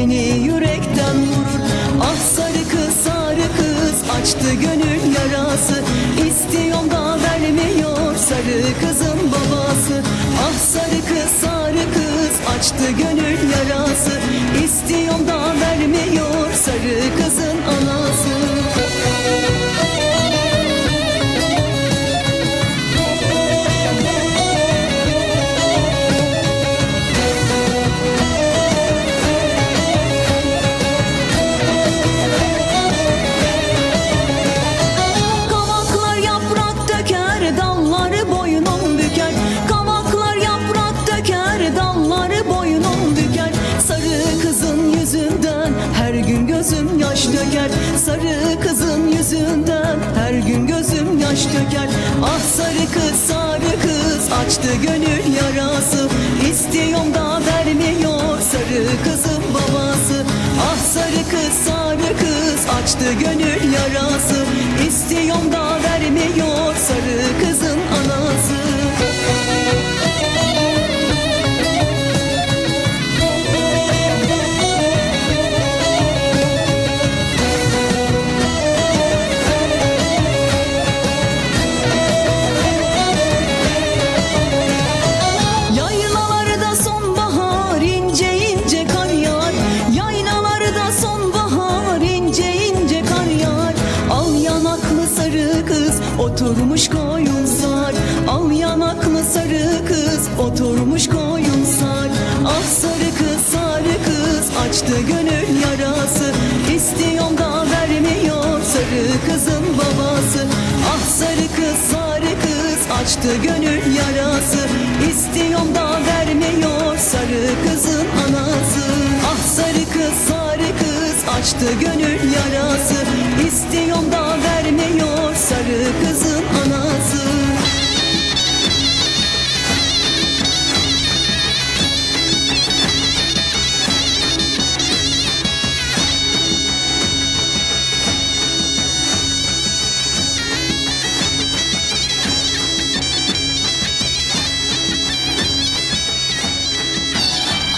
beni yürekten vurur. Ah sarı kız sarı kız açtı gönül yarası. İstiyorum da vermiyor sarı kızın babası. Ah sarı kız sarı kız açtı gönül yarası. İstiyorum da vermiyor sarı kızın döker. Sarı kızın yüzünden her gün gözüm yaş döker. Ah sarı kız, sarı kız açtı gönül yarası. İstiyorum da vermiyor sarı kızın babası. Ah sarı kız, sarı kız açtı gönül yarası. İstiyorum da vermiyor sarı kızın oturmuş koyun sar. Al yanaklı sarı kız. Oturmuş koyun sar. Ah sarı kız sarı kız. Açtı gönül yarası. İstiyorum da vermiyor sarı kızın babası. Ah sarı kız sarı kız. Açtı gönül yarası. İstiyorum da vermiyor sarı kızın anası. Ah sarı kız sarı kız. Açtı gönül yarası